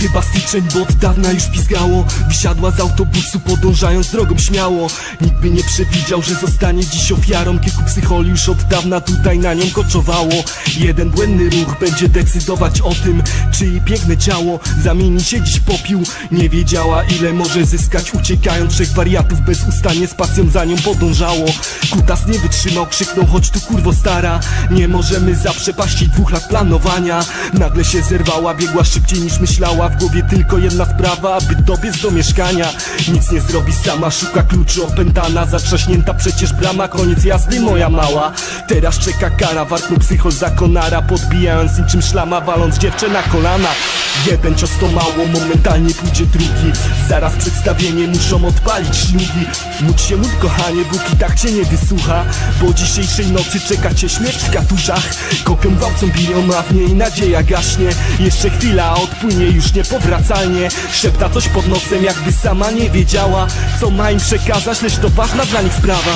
chyba styczeń, bo od dawna już pizgało. Wysiadła z autobusu, podążając drogą śmiało. Nikt by nie przewidział, że zostanie dziś ofiarą. Kilku psycholi już od dawna tutaj na nią koczowało. Jeden błędny ruch będzie decydować o tym Czy jej piękne ciało. Zamieni się dziś popiół. Nie wiedziała ile może zyskać Uciekając trzech wariatów bezustannie z pasją za nią podążało. Kutas nie wytrzymał, krzyknął chodź tu kurwo stara. Nie możemy zaprzepaścić dwóch lat planowania. Nagle się zerwała, biegła szybciej niż myślała W głowie tylko jedna sprawa, aby dobiec do mieszkania. Nic nie zrobi sama, szuka kluczy opętana Zatrzaśnięta przecież brama, koniec jazdy moja mała. Teraz czeka kara, warknął psychol za konara Podbijając niczym szlama, waląc dziewczę na kolana. Jeden cios to mało, momentalnie pójdzie drugi. Zaraz przedstawienie muszą odpalić ślugi Módl się módl kochanie, Bóg i tak cię nie wysłucha. Bo dzisiejszej nocy czeka cię śmierć w katuszach. Kopią gwałcą biją, a w niej nadzieja gaśnie. Jeszcze chwila, a odpłynie już niepowracalnie. Szepta coś pod nosem, jakby sama nie wiedziała Co ma im przekazać, lecz to ważna dla nich sprawa.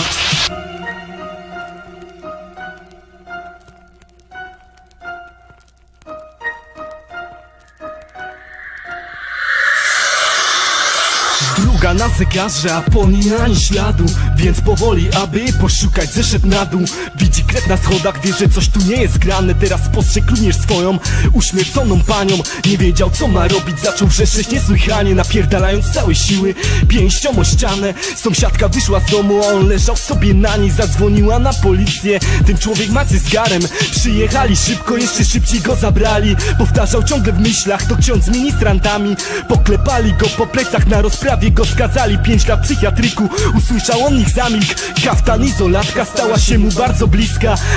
Druga na zegarze, a po niej ani śladu Więc powoli, aby poszukać, zeszedł na dół na schodach, wie, że coś tu nie jest grane. Teraz spostrzegł również swoją uśmierconą panią. Nie wiedział co ma robić, zaczął wrzeszczeć niesłychanie Napierdalając całe siły, pięścią o ścianę. Sąsiadka wyszła z domu, a on leżał sobie na niej. Zadzwoniła na policję, ten człowiek ma cyzgarem Przyjechali szybko, jeszcze szybciej go zabrali. Powtarzał ciągle w myślach, to ksiądz z ministrantami. Poklepali go po plecach, na rozprawie go skazali. Pięć lat psychiatryku, usłyszał on nich zamilk. Kaftan izolatka stała się mu bardzo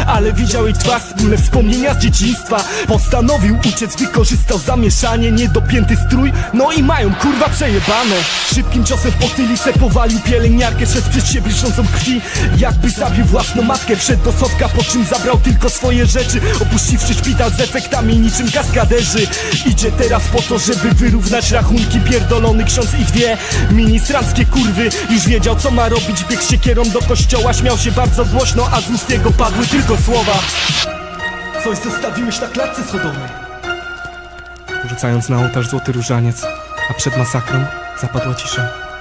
Ale widział jej twarz, wspólne wspomnienia z dzieciństwa. Postanowił uciec, wykorzystał zamieszanie Niedopięty strój, no i mają kurwa przejebane. Szybkim ciosem w potylicę powalił pielęgniarkę Szedł przez siebie lśniącą krwi. Jakby zabił własną matkę Wszedł do sodka, po czym zabrał tylko swoje rzeczy. Opuściwszy szpital z efektami niczym kaskaderzy. Idzie teraz po to, żeby wyrównać rachunki. Pierdolony ksiądz i dwie ministranckie kurwy. Już wiedział co ma robić, biegł siekierą do kościoła Śmiał się bardzo głośno, a z ust jego padły tylko słowa. Coś zostawiłeś na klatce schodowej. Rzucając na ołtarz złoty różaniec A przed masakrą zapadła cisza